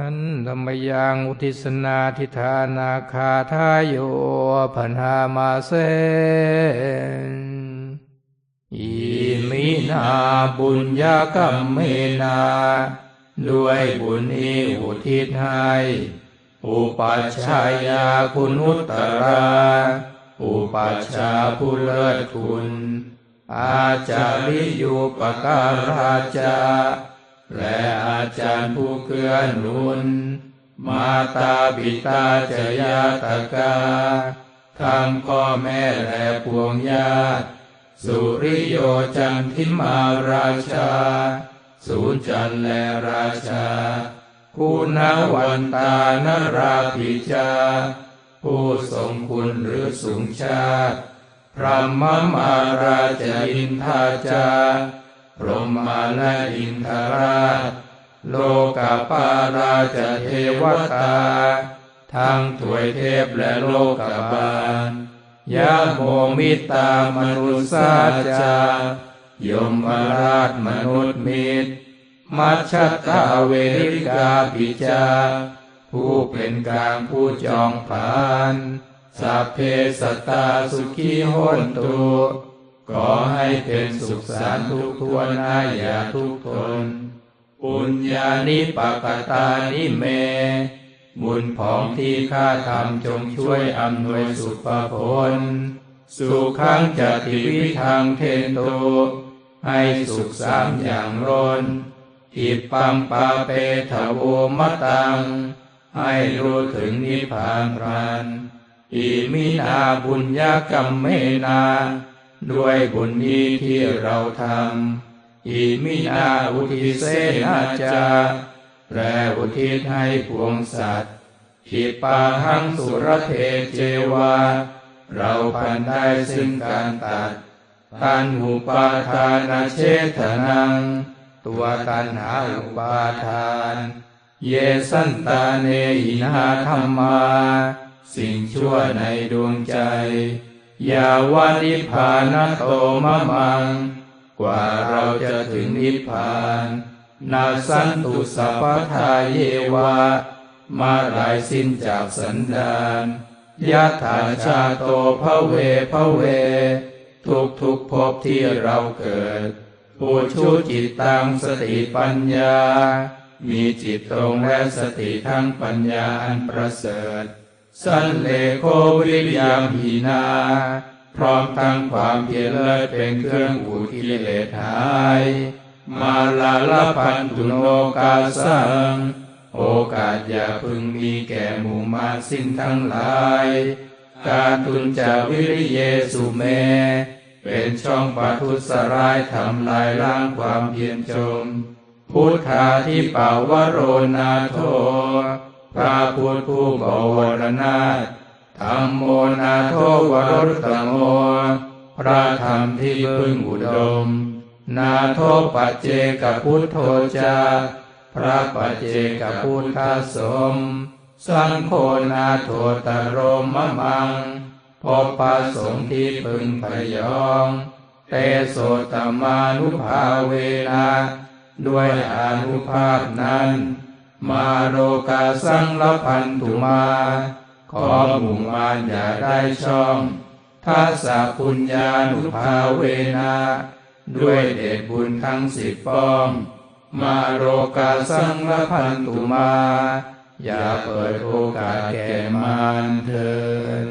หันธรรมยังอุทิศนาทิธานาคาทายโยพันหามาเซอิมินาบุญญากรรมเมนาด้วยบุญนี้อุทิศให้อุปัชฌายาคุณุตตราอุปัชฌาผู้เลิศคุณ อาจาริยุปการาจา และอาจารย์ผู้เกื้อหนุน มาตาบิตาจยาตกาทั้งพ่อแม่และพวงญาติ สุริโยจันทิมาราชา สูนจันและราชา คุณวันตานราปิจา ผู้ทรงคุณหรือสูงชาติพระมมาราชอินทาจา พรหมาและอินทราช โลกาปาราชเทวตา ทั้งถวยเทพและโลกาบาลยะโมมิตามนุสาจายมราชมนุษย์มิตร มัชชตาเวริกาปิจา ผู้เป็นกลางผู้จองผาน สัพเพสตตาสุขีโหนตุ ขอให้เป็นสุขสันต์ทุกทวนหน้าอย่าทุกทน ปุญญานิปกตานิเม บุญของที่ข้าทำจงช่วยอำนวยสุขผล สุขังจะติวิทังเทนโต ให้สุขสามอย่างร้นอิปังปาเปทโวมตัง ให้รู้ถึงนิพพานพรันอิมินาบุญญากรรมเมนา ด้วยบุญนี้ที่เราทำอิมินาอุทิเสนาจาแปลอุทิศให้พวงสัตว์อิปาหังสุรเทเจวา เราพันได้ซึ่งการตัดตันหุปาทานาเชทนัง ตัวตันหาอุปาทาน เยสันตาเนหินาธรรมา สิ่งชั่วในดวงใจ ยาวานิพานโตมะมัง กว่าเราจะถึงนิพพานนาสันตุสัพพทาเยวามาลายสิ้นจากสันดานยะถาชาโตภเวภเว ทุกทุกภพที่เราเกิด ผู้ชูจิตตังสติปัญญา มีจิตตรงและสติทั้งปัญญาอันประเสริฐ สันเลโควิริยมหีนา พร้อมทั้งความเพียรเลิศเป็นเครื่องอุกิเลสหาย มาลาลพันตุโนกาสัง โอกาสอย่าพึงมีแก่หมู่มาสิ้นทั้งหลาย การตุนจาวิริเยสุเม เป็นช่องปัทุสรายทำลายล้างความเพียรจม พุทธาที่ป่าวโรนาโท พระพุทธผู้บวรนาถธรรมโมนาโทวรตโม พระธรรมที่พึ่งอุดม นาโทปัจเจกพุทโธจา พระปัจเจกพุทธสม สังโฆนาโทตโรมะมังพบพระสงฆ์ที่พึงพยอง เตโสตมานุภาเวนะด้วยอนุภาพนั้น มาโรกาสังละพันธุมา ขอหมู่มารอย่าได้ช่องทัสสะปุญญานุภาเวนะด้วยเดชบุญทั้งสิบป้อง มาโรกาสังละพันตุมา อย่าเปิดโอกาสแก่มารเถิน